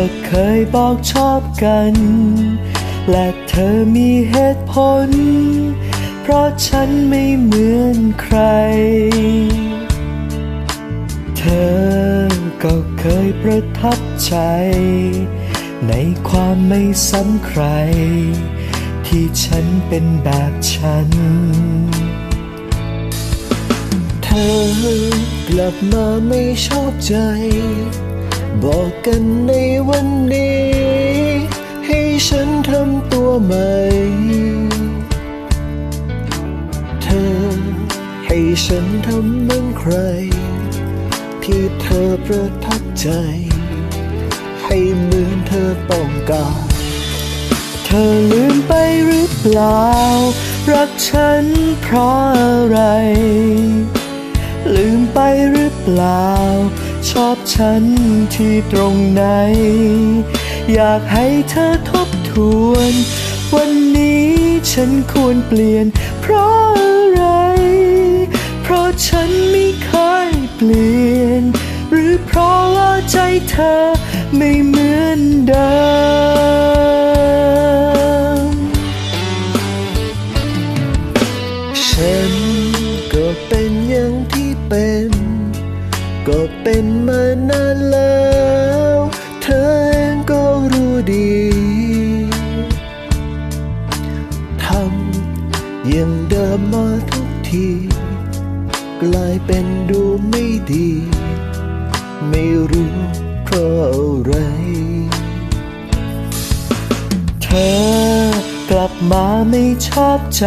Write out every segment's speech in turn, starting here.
ก็เคยบอกชอบกัน และเธอมีเหตุผล เพราะฉันไม่เหมือนใคร เธอก็เคยประทับใจ ในความไม่ซ้ำใคร ที่ฉันเป็นแบบฉัน เธอกลับมาไม่ชอบใจ กันในวันนี้ ให้ฉันทำตัวใหม่ เธอให้ฉันทำเหมือนใคร ที่เธอประทับใจ ให้เหมือนเธอต้องการ เธอลืมไปหรือเปล่า รักฉันเพราะอะไร ลืมไปหรือเปล่า ชอบฉันที่ตรงไหน อยากให้เธอทบทวน วันนี้ฉันควรเปลี่ยน เพราะอะไร เพราะฉันไม่เคยเปลี่ยน หรือเพราะว่าใจเธอไม่เหมือน มมาทุกที กลายเป็นดูไม่ดี ไม่รู้เพราะอะไร เธอกลับมาไม่ชอบใจ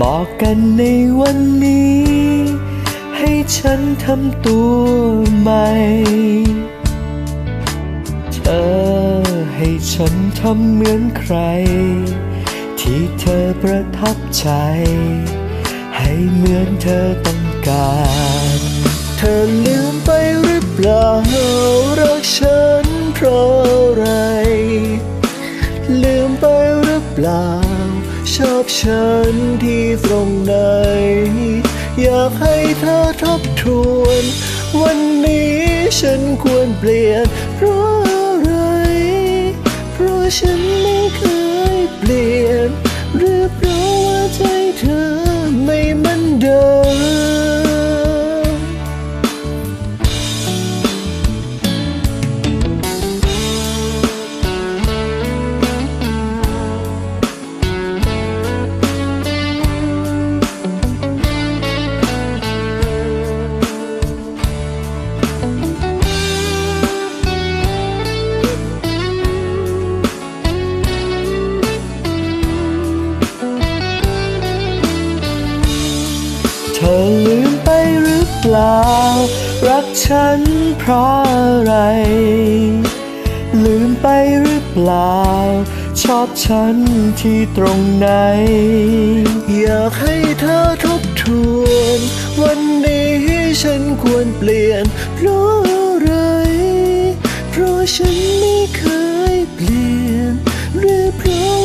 บอกกันในวันนี้ ให้ฉันทำตัวใหม่ เธอให้ฉันทำเหมือนใคร ที่เธอประทับใจ ให้เหมือนเธอต้องการ เธอลืมไปหรือเปล่ารักฉันเพราะอะไร ลืมไปหรือเปล่า ชอบฉันที่ตรงไหน อยากให้เธอทบทวน วันนี้ฉันควรเปลี่ยน เพราะอะไร เพราะฉันไม่เคยเปลี่ยน อลืมไปหรือเปล่า รักฉันเพราะอะไร ลืมไปหรือเปล่า ชอบฉันที่ตรงไหน อยากให้เธอทบทวน วันนี้ฉันควรเปลี่ยน เพราะอะไร เพราะฉันไม่เคยเปลี่ยนหรือเพราะ